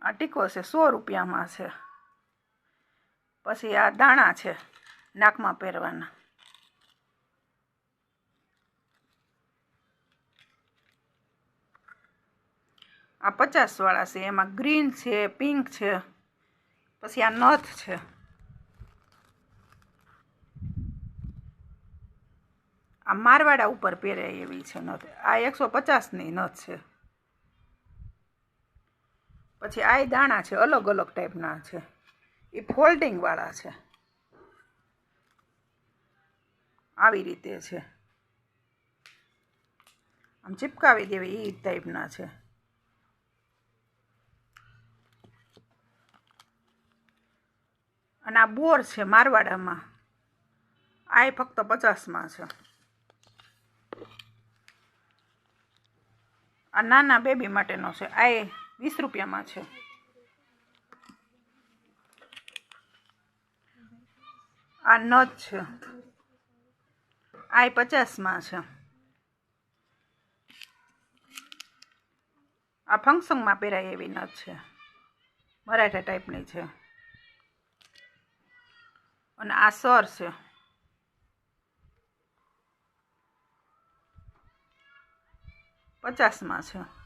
આ ટીકો છે, સો રૂપિયામાં છે. પછી આ દાણા છે, નાકમાં પહેરવાના. આ પચાસવાળા છે, એમાં ગ્રીન છે, પિંક છે, પછી આ નથ છે. આ મારવાડા ઉપર પહેરે એવી છે નથ. આ એકસો પચાસની નથ છે. પછી આ દાણા છે, અલગ અલગ ટાઈપના છે. એ ફોલ્ડિંગવાળા છે. આવી રીતે છે. આમ ચિપકાવી દેવી એ ટાઈપના છે. અને આ બોર છે મારવાડામાં. આ ય ફક્ત પચાસમાં છે. આ નાના બેબી માટેનો છે. આ વીસ રૂપિયામાં છે. આ નથ છે. આ એ પચાસમાં છે. આ ફંક્શનમાં પહેરાય એવી નથ છે. મરાઠા ટાઈપની છે. અને આ સર છે. પચાસમાં છે.